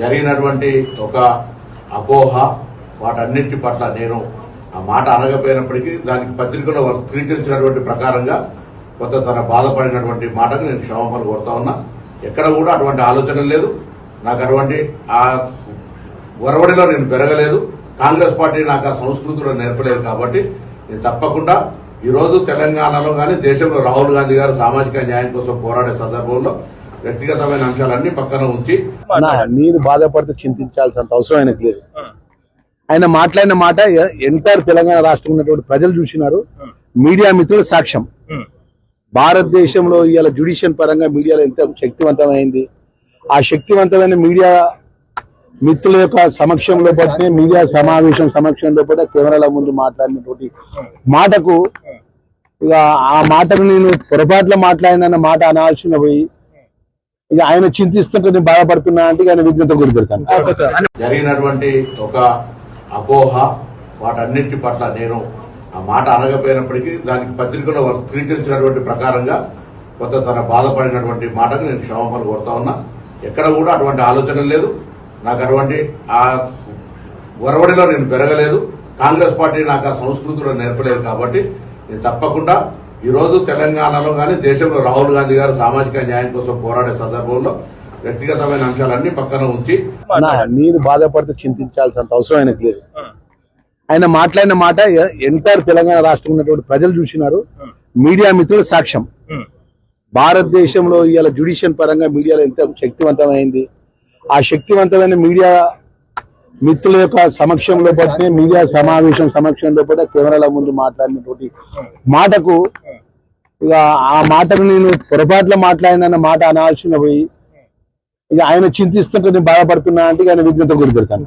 జరిగినటువంటి ఒక అపోహ వాటన్నిటి పట్ల నేను ఆ మాట అనగపోయినప్పటికీ దానికి పత్రికలో స్వీకరించినటువంటి ప్రకారంగా కొంత తన బాధపడినటువంటి మాటకు నేను క్షమాపణ కోరుతా ఉన్నా. ఎక్కడ కూడా అటువంటి ఆలోచన లేదు. నాకు అటువంటి ఆ ఒరవడిలో నేను పెరగలేదు. కాంగ్రెస్ పార్టీ నాకు ఆ సంస్కృతిలో నేర్పలేదు కాబట్టి నేను తప్పకుండా ఈరోజు తెలంగాణలో కానీ దేశంలో రాహుల్ గాంధీ గారు సామాజిక న్యాయం కోసం పోరాడే సందర్భంలో వ్యక్తిగతమైన అంశాలన్నీ పక్కన ఉంచి నా నేను బాధపడితే చింతించాల్సినంత అవసరం ఆయనకు లేదు. ఆయన మాట్లాడిన మాట ఎంటైర్ తెలంగాణ రాష్ట్రం ఉన్నటువంటి ప్రజలు చూసినారు. మీడియా మిత్రుల సాక్ష్యం. భారతదేశంలో ఇవాళ జ్యుడిషియల్ పరంగా మీడియాలో ఎంత శక్తివంతమైంది. ఆ శక్తివంతమైన మీడియా మిత్రుల యొక్క సమక్షంలో పట్టే మీడియా సమావేశం సమక్షంలో పట్టే కెమెరాల ముందు మాట్లాడినటువంటి మాటకు ఇక ఆ మాటకు నేను పొరపాట్ల మాట్లాడిన మాట అనాల్సిన పోయి ఇక ఆయన చింతిస్తుంటే నేను బాధపడుతున్నా అంటే ఆయన విజ్ఞత గురి పెడతాను. జరిగినటువంటి ఒక అపోహ వాటన్నిటి పట్ల నేను ఆ మాట అనకపోయినప్పటికీ దానికి పత్రికలో వక్రీకరించినటువంటి ప్రకారంగా కొంత తన బాధపడినటువంటి మాటకు నేను క్షమాపణ కోరుతా ఉన్నా. ఎక్కడ కూడా అటువంటి ఆలోచన లేదు. నాకు అటువంటి ఆ ఒరవడిలో నేను పెరగలేదు. కాంగ్రెస్ పార్టీ నాకు ఆ సంస్కృతిలో నేర్పలేదు కాబట్టి నేను తప్పకుండా ఈ రోజు తెలంగాణలో కానీ దేశంలో రాహుల్ గాంధీ గారు సామాజిక న్యాయం కోసం పోరాడే సందర్భంలో వ్యక్తిగతమైన అంశాలన్నీ పక్కన ఉంచి నా నేను బాధపడితే చింతించాల్సినంత అవసరం ఆయనకు లేదు. ఆయన మాట్లాడిన మాట ఎంటైర్ తెలంగాణ రాష్ట్రం ఉన్నటువంటి ప్రజలు చూసినారు. మీడియా మిత్రుల సాక్ష్యం. భారతదేశంలో ఇవాళ జ్యుడిషియల్ పరంగా మీడియాలో ఎంత శక్తివంతమైంది. ఆ శక్తివంతమైన మీడియా మిత్రుల యొక్క సమక్షంలో పట్టే మీడియా సమావేశం సమక్షంలో పట్టే కెమెరాల ముందు మాట్లాడినటువంటి మాటకు ఇక ఆ మాటను నేను పొరపాట్ల మాట్లాడినన్న మాట అనాల్సిన పోయి ఇక ఆయన చింతిస్తుంటే నేను బాధపడుతున్నా అంటే ఆయన విజ్ఞత గురి పెడతాను